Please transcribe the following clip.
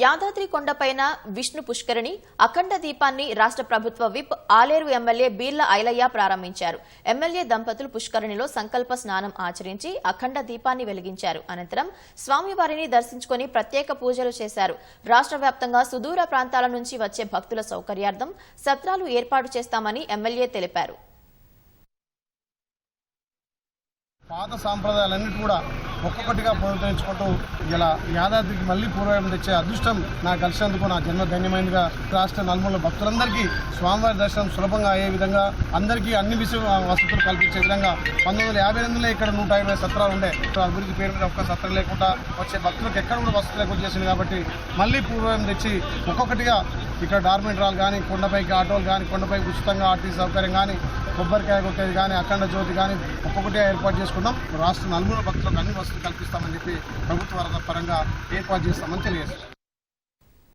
యాదాద్రి కొండపైన విష్ణు పుష్కరిణి అఖండ దీపాన్ని రాష్ట్ర ప్రభుత్వ విప్ ఆలేరు ఎమ్మెల్యే బీర్ల ఐలయ్య ప్రారంభించారు. ఎమ్మెల్యే దంపతులు పుష్కరిణిలో సంకల్ప స్నానం ఆచరించి అఖండ దీపాన్ని వెలిగించారు. అనంతరం స్వామివారిని దర్శించుకుని ప్రత్యేక పూజలు చేశారు. రాష్ట్ర వ్యాప్తంగా సుదూర ప్రాంతాల నుంచి వచ్చే భక్తుల సౌకర్యార్థం సత్రాలు ఏర్పాటు చేస్తామని ఎమ్మెల్యే తెలిపారు. పాత సాంప్రదాయాలన్నిటి కూడా ఒక్కొక్కటిగా పునరుద్ధరించుకుంటూ ఇలా యాదాద్రికి మళ్ళీ పూర్వం తెచ్చే అదృష్టం నాకు కలిసినందుకు నా జన్మ ధన్యమైనదిగా రాష్ట్ర నలుమూల భక్తులందరికీ స్వామివారి దర్శనం సులభంగా అయ్యే విధంగా అందరికీ అన్ని విషయ వసతులు కల్పించే విధంగా పంతొమ్మిది వందల యాభై ఎనిమిదిలో ఇక్కడ నూట యాభై సత్రాలు ఉండే. అభివృద్ధి పేరు మీద ఒక్క సత్రం లేకుండా వచ్చే భక్తులకు ఎక్కడ కూడా వసతి లేకుండా చేసింది కాబట్టి మళ్ళీ పూర్వం తెచ్చి ఒక్కొక్కటిగా ఇక్కడ డార్మెంట్రాలు కానీ కొండపైకి ఆటోలు కానీ కొండపైకి ఉచితంగా ఆర్టీసీ సౌకర్యం కానీ కొబ్బరికాయ కొట్టేది కానీ అఖండ జ్యోతి కానీ ఒక్కొక్కటే ఏర్పాటు చేసుకున్నాం. రాష్ట్ర నలుగురు భక్తులకు అన్ని వసతులు కల్పిస్తామని చెప్పి ప్రభుత్వ పరంగా ఏర్పాటు చేస్తామని తెలియజేస్తున్నాం.